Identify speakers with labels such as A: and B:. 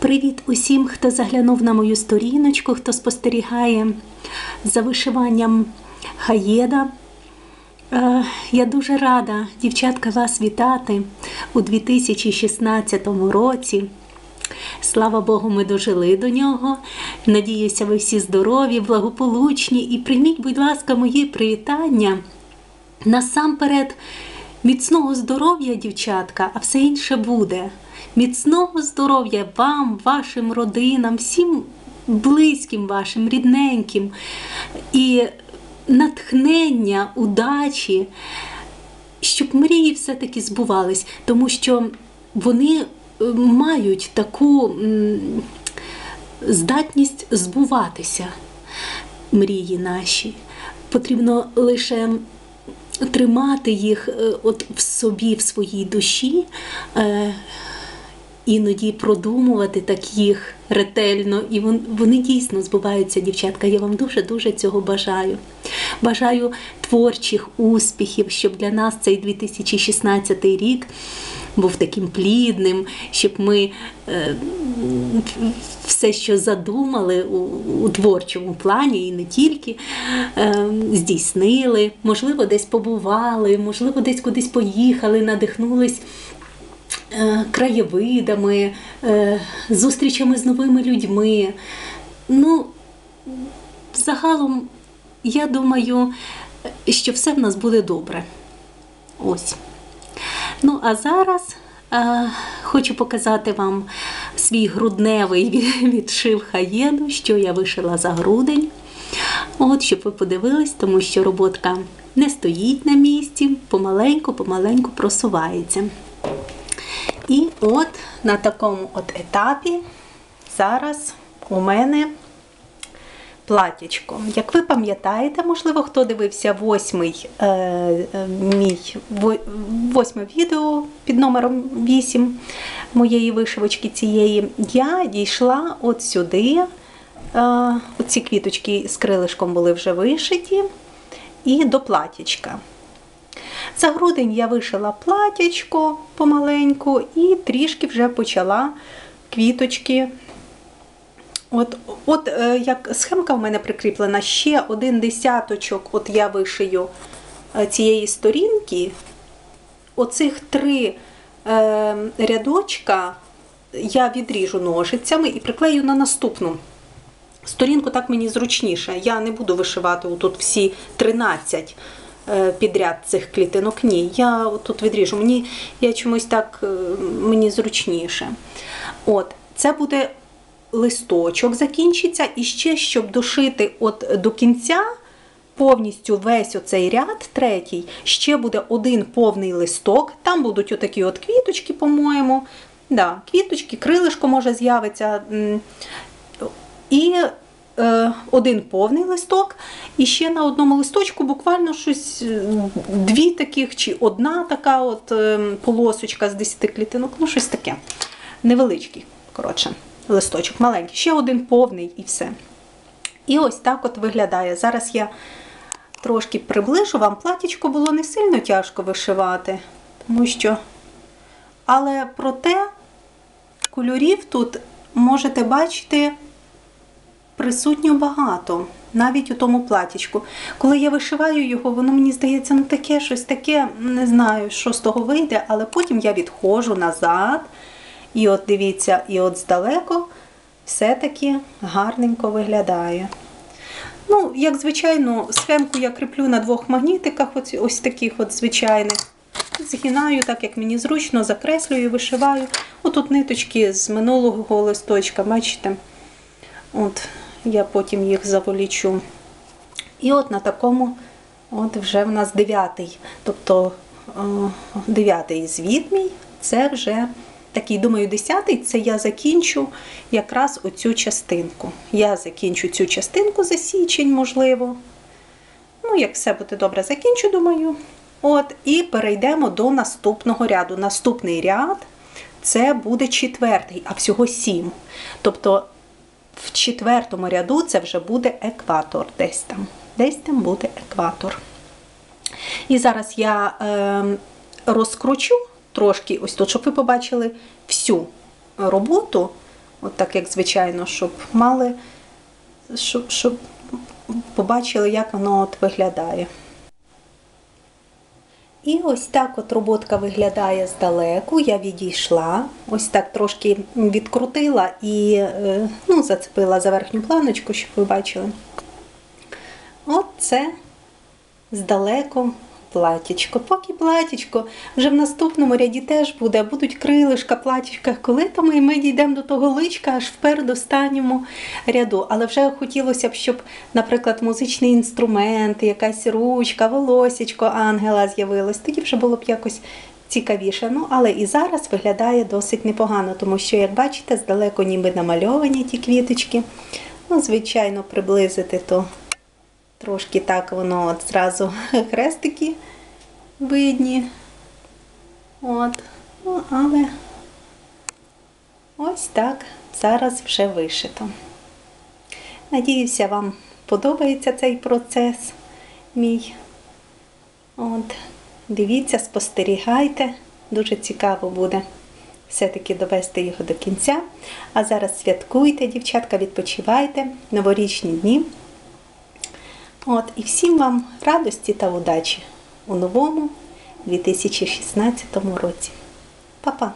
A: Привіт усім, хто заглянув на мою сторіночку, хто спостерігає за вишиванням хаєда. Е, Я дуже рада, дівчатка, вас вітати у 2016 році. Слава Богу, ми дожили до нього. Надіюся, ви всі здорові, благополучні і прийміть, будь ласка, мої привітання. Насамперед, міцного здоров'я, дівчатка, а все інше буде. Міцного здоров'я вам, вашим родинам, всім близьким вашим, рідненьким. І натхнення, удачі, щоб мрії все-таки збувались, тому що вони е, мають таку здатність збуватися, мрії наші. Потрібно лише тримати їх е, от в собі, в своїй душі, е, іноді продумувати так їх ретельно, і вон- вони дійсно збуваються, дівчатка. Я вам дуже-дуже цього бажаю. Бажаю творчих успіхів, щоб для нас цей 2016 рік був таким плідним, щоб ми е, все, що задумали у, творчому плані, і не тільки, е, здійснили, можливо, десь побували, можливо, десь кудись поїхали, надихнулись е, краєвидами, зустрічами з новими людьми. Ну, загалом, я думаю, що все в нас буде добре. Ось. Ну, а зараз е, хочу показати вам свій грудневий відшив хаєду, що я вишила за грудень. От, щоб ви подивились, тому що роботка не стоїть на місці, помаленьку-помаленьку просувається. І от на такому от етапі зараз у мене платячко. Як ви пам'ятаєте, можливо, хто дивився восьмий е, е, мій восьме відео під номером 8 моєї вишивочки цієї, я дійшла от сюди. Е, оці квіточки з крилишком були вже вишиті, і до платячка. За грудень я вишила платячко помаленьку і трішки вже почала квіточки. От, от е, як схемка в мене прикріплена, ще один десяточок, от я вишию е, цієї сторінки. Оцих три е, рядочка я відріжу ножицями і приклею на наступну. Сторінку так мені зручніше. Я не буду вишивати тут всі 13 е, підряд цих клітинок. Ні, я тут відріжу. Мені я чомусь так мені зручніше. От, це буде листочок закінчиться, і ще, щоб дошити от до кінця. Повністю весь оцей ряд, третій, ще буде один повний листок. Там будуть отакі от квіточки, по-моєму. Да, квіточки, крилишко може з'явиться. І е, один повний листок, і ще на одному листочку буквально щось е, дві таких, чи одна така от е, полосочка з 10 клітинок, ну щось таке. Невеличкий, коротше, листочок, маленький. Ще один повний і все. І ось так от виглядає. Зараз я трошки приближу вам. Платічко було не сильно тяжко вишивати, тому що. Але проте кольорів тут можете бачити присутньо багато, навіть у тому платічку. Коли я вишиваю його, воно мені здається, ну таке щось таке, не знаю, що з того вийде, але потім я відходжу назад. І от дивіться, і от здалеку все-таки гарненько виглядає. Ну, як звичайно, схемку я кріплю на двох магнітиках, ось, ось таких от звичайних. Згинаю так, як мені зручно, закреслюю, вишиваю. Отут ниточки з минулого листочка, бачите? От, я потім їх заволічу. І от на такому, от вже в нас дев'ятий. Тобто е, дев'ятий звіт мій, це вже такий, думаю, десятий, це я закінчу якраз оцю частинку. Я закінчу цю частинку за січень, можливо. Ну, як все буде добре, закінчу, думаю. От, і перейдемо до наступного ряду. Наступний ряд це буде четвертий, а всього сім. Тобто в четвертому ряду це вже буде екватор десь там. Десь там буде екватор. І зараз я е, розкручу трошки, ось тут, щоб ви побачили всю роботу От так, як звичайно, щоб мали, щоб, щоб побачили, як воно от виглядає. І ось так от роботка виглядає здалеку. Я відійшла, ось так трошки відкрутила і е, ну, зацепила за верхню планочку, щоб ви бачили. От це здалеку платічко. Поки платічко, вже в наступному ряді теж буде, будуть крилишка, платічка. Коли там і ми дійдемо до того личка аж в передостанньому ряду. Але вже хотілося б, щоб, наприклад, музичний інструмент, якась ручка, волосічко ангела з'явилось. Тоді вже було б якось цікавіше. Ну, але і зараз виглядає досить непогано, тому що, як бачите, здалеку ніби намальовані ті квіточки. Ну, звичайно, приблизити то Трошки так воно от зразу хрестики видні. От. Ну, але ось так зараз вже вишито. Надіюся, вам подобається цей процес мій. От. Дивіться, спостерігайте, дуже цікаво буде все-таки довести його до кінця. А зараз святкуйте, дівчатка, відпочивайте, новорічні дні. От, і всім вам радості та удачі у новому 2016 році. Па-па!